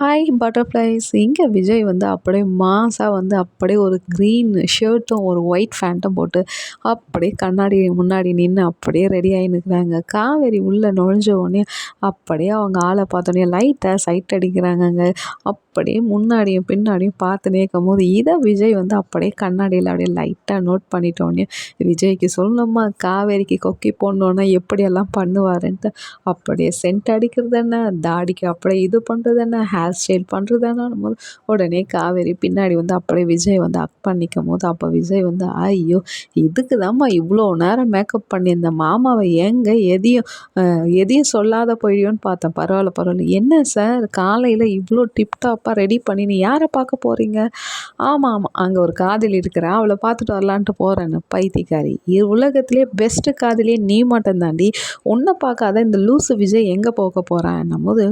Hi butterflies இங்கே விஜய் வந்து அப்படியே மாஸாக வந்து அப்படியே ஒரு க்ரீன் ஷர்ட்டும் ஒரு ஒயிட் ஃபேண்ட்டும் போட்டு அப்படியே கண்ணாடி முன்னாடி நின்று அப்படியே ரெடியாகி நிற்கிறாங்க காவேரி உள்ளே நுழைஞ்ச உடனே அப்படியே அவங்க ஆளை பார்த்தோன்னே லைட்டாக சைட் அடிக்கிறாங்கங்க. அப்படியே முன்னாடியும் பின்னாடியும் பார்த்துனே இருக்கும்போது இதை விஜய் வந்து அப்படியே கண்ணாடியில் அப்படியே லைட்டாக நோட் பண்ணிட்டோன்னே விஜய்க்கு சொல்லணுமா? காவேரிக்கு கொக்கி போடணுன்னா எப்படியெல்லாம் பண்ணுவாருன்ட்டு அப்படியே சென்ட் அடிக்கிறது என்ன? தாடிக்கு அப்படியே இது பண்ணுறது என்ன? ஹேர் ஹேர் ஸ்டைல் பண்ணுறதானும் போது உடனே காவேரி பின்னாடி வந்து அப்படியே விஜய் வந்து அக் பண்ணிக்கும் போது அப்போ விஜய் வந்து ஐயோ இதுக்கு தான்மா இவ்வளோ நேரம் மேக்கப் பண்ணி இந்த மாமாவை எங்கே எதையும் எதையும் சொல்லாத போயிடுயோன்னு பார்த்தேன். பரவாயில்ல பரவாயில்ல. என்ன சார்? காலையில் இவ்வளோ டிப்டாப்பாக ரெடி பண்ணி நீ யாரை பார்க்க போகிறீங்க ஆமாம் ஆமாம் அங்கே ஒரு காதலி இருக்கிறா அவளை பார்த்துட்டு வரலான்ட்டு போகிறேன்னு பைத்தியக்காரி. உலகத்திலே பெஸ்ட்டு காதலியே நீ மட்டும் தாண்டி உன்னை பார்க்காத இந்த லூசு விஜய் எங்கே போக போகிறான் போது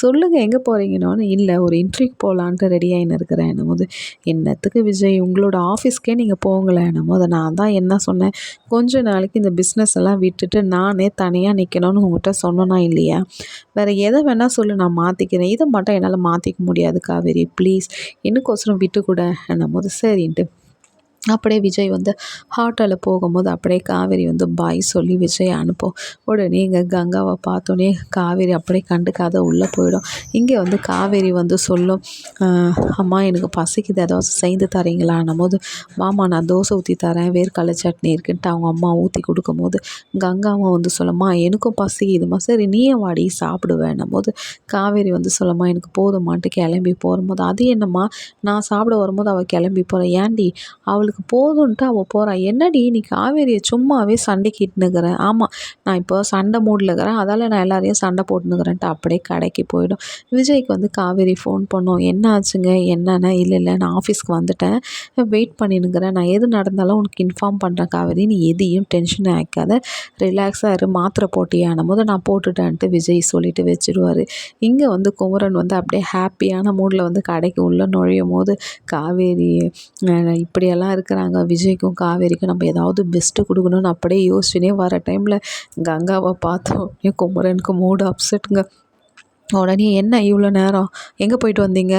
சொல்லுங்கள் எங்கே போகிறீங்கன்னு சொன்னோன்னே இல்லை ஒரு இன்ட்ரிக்கு போகலான்ட்டு ரெடி ஆகின்னு இருக்கிறேன் என்னமோது என்னத்துக்கு விஜய் உங்களோட ஆஃபீஸ்க்கே நீங்கள் போகலை. என்னமோது நான் தான் என்ன சொன்னேன். கொஞ்ச நாளைக்கு இந்த பிஸ்னஸ் எல்லாம் விட்டுட்டு நானே தனியாக நிற்கணும்னு உங்கள்கிட்ட சொன்னோன்னா இல்லையா? வேறு எதை வேணால் சொல்லு நான் மாற்றிக்கிறேன் இதை மட்டும் என்னால் மாற்றிக்க முடியாது காவேரி. ப்ளீஸ் இன்னுக்கோசரம் விட்டு கூட என்னமோது சரின்ட்டு. அப்படியே விஜய் வந்து ஆட்டோவில் போகும்போது அப்படியே காவேரி வந்து பாய் சொல்லி விஜய் அனுப்போம். உடனே இங்கே கங்காவை பார்த்தோன்னே காவேரி அப்படியே கண்டுக்காத உள்ளே போயிடும். இங்கே வந்து காவேரி வந்து சொல்லும் அம்மா எனக்கு பசிக்குது. ஏதாவது செய்து தரீங்களான்னும் போது மாமா நான் தோசை ஊற்றி தரேன். வேர்க்கடலை சட்னி இருக்குன்ட்டு அவங்க அம்மா ஊற்றி கொடுக்கும்போது கங்காவும் வந்து சொல்லம்மா எனக்கும் பசிக்குதுமா சரி நீயே வாடி? சாப்பிடுவேன்னும் போது காவேரி வந்து சொல்லம்மா எனக்கு போதுமான்ட்டு கிளம்பி போகும்போது அது என்னம்மா? நான் சாப்பிட வரும்போது அவள் கிளம்பி போகிறேன் ஏன்டி? அவளுக்கு அவளுக்கு போதும்ன்ட்டு அவள் போகிறான் என்னடி நீ காவேரியை சும்மாவே சண்டைக்கிட்டுனுக்குற ஆமாம் நான் இப்போ சண்டை மூடில் இருக்கிறேன். அதால் நான் எல்லாரையும் சண்டை போட்டுனுக்கிறேன்ட்டு அப்படியே கடைக்கு போயிடும். விஜய்க்கு வந்து காவேரி ஃபோன் பண்ணோம். என்ன ஆச்சுங்க? என்னென்ன? இல்லை இல்லை நான் ஆஃபீஸ்க்கு வந்துட்டேன். வெயிட் பண்ணினுக்கிறேன் நான் எது நடந்தாலும் உனக்கு இன்ஃபார்ம் பண்ணுறேன் காவேரி. நீ எதையும் டென்ஷன் ஆக்காத. ரிலாக்ஸாக இரு. மாத்திரை போட்டியான போது நான் போட்டுட்டேன்ட்டு விஜய் சொல்லிட்டு வச்சுருவார். இங்கே வந்து குமரன் வந்து அப்படியே ஹாப்பியான மூடில் வந்து கடைக்கு உள்ளே நுழையும் போது காவேரி இப்படியெல்லாம் இருக்கிறாங்க. விஜய்க்கும் காவேரிக்கும் நம்ம ஏதாவது பெஸ்ட்டு கொடுக்கணும்னு அப்படியே யோசிச்சுனே வர டைமில் கங்காவை பார்த்தோம். குமரனுக்கு மூடு அப்செட்டுங்க உடனே என்ன இவ்வளோ நேரம்? எங்கே போயிட்டு வந்தீங்க?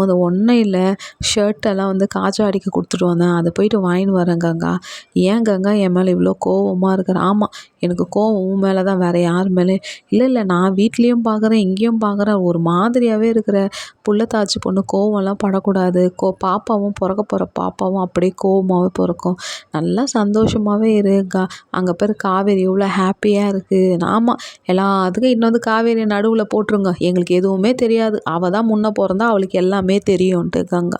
போது ஒன்றும் இல்லை. ஷர்ட்டெல்லாம் வந்து காய்ச்சல் அடிக்க கொடுத்துட்டு வந்தேன். அதை போயிட்டு வாங்கின்னு வரேன் கங்கா. ஏன் கங்கா? என் மேலே இவ்வளோ கோவமாக இருக்கிற? ஆமாம் எனக்கு கோவம் உன் மேலே தான். வேறு யார் மேலே இல்லை இல்லை. நான் வீட்லேயும் பார்க்குறேன் இங்கேயும் பார்க்குறேன் ஒரு மாதிரியாகவே இருக்கிற புள்ளத்தாச்சி பொண்ணு கோவம்லாம் படக்கூடாது. கோ பாப்பாவும் பிறக்க போகிற பாப்பாவும் அப்படியே கோவமாகவே பிறக்கும். நல்லா சந்தோஷமாகவே இரு கா அங்கே பேர் காவேரி எவ்வளோ ஹாப்பியாக இருக்குது ஆமாம் எல்லாத்துக்கும் வந்து காவேரி நடுவில் போட்டுரு விட்டுருங்க எங்களுக்கு எதுவுமே தெரியாது. அவள் தான் முன்னே பிறந்தா அவளுக்கு எல்லாமே தெரியும்ன்ட்டு கங்கா